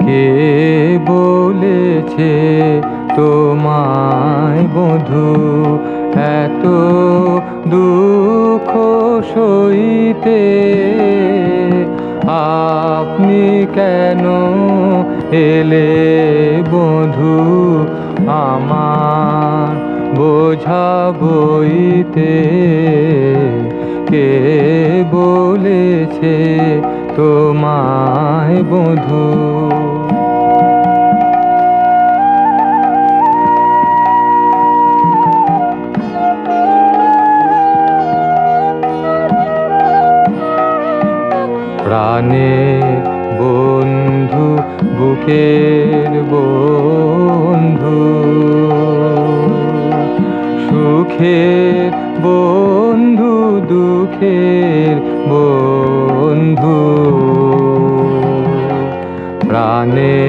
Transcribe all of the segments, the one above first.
কে বলেছে, তোমায় বধু, এত দুঃখ সইতে আপনি কেন এলে বধু? আমার বোঝা বইতে কে বলেছে, তোমায় বধু প্রাণের বন্ধু বুকের বন্ধু। সুখের বন্ধু দুঃখের বন্ধু। প্রাণের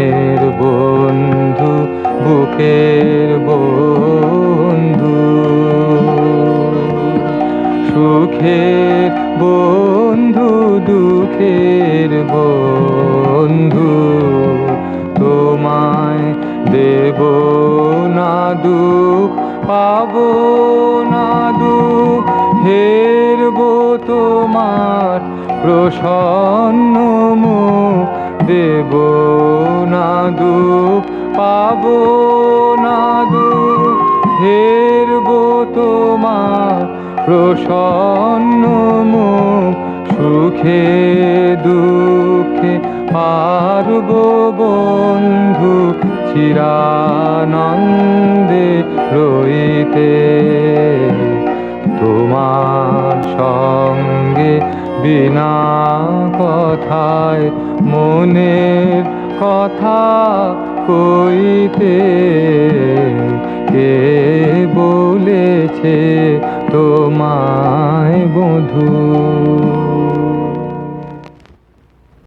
দুঃখের বন্ধু তোমায় দেব না দুঃখ, পাব না দুঃখ, হেরব তোমার প্রসন্ন দেব না দুঃখ, পাব না দুঃখ, হেরব তোমার প্রসন্ন মুখ সুখে বন্ধু চিরানন্দে রইতে তোমার সঙ্গে বিনা কথায় মনের কথা কইতে কে বলেছে তোমায় বধূ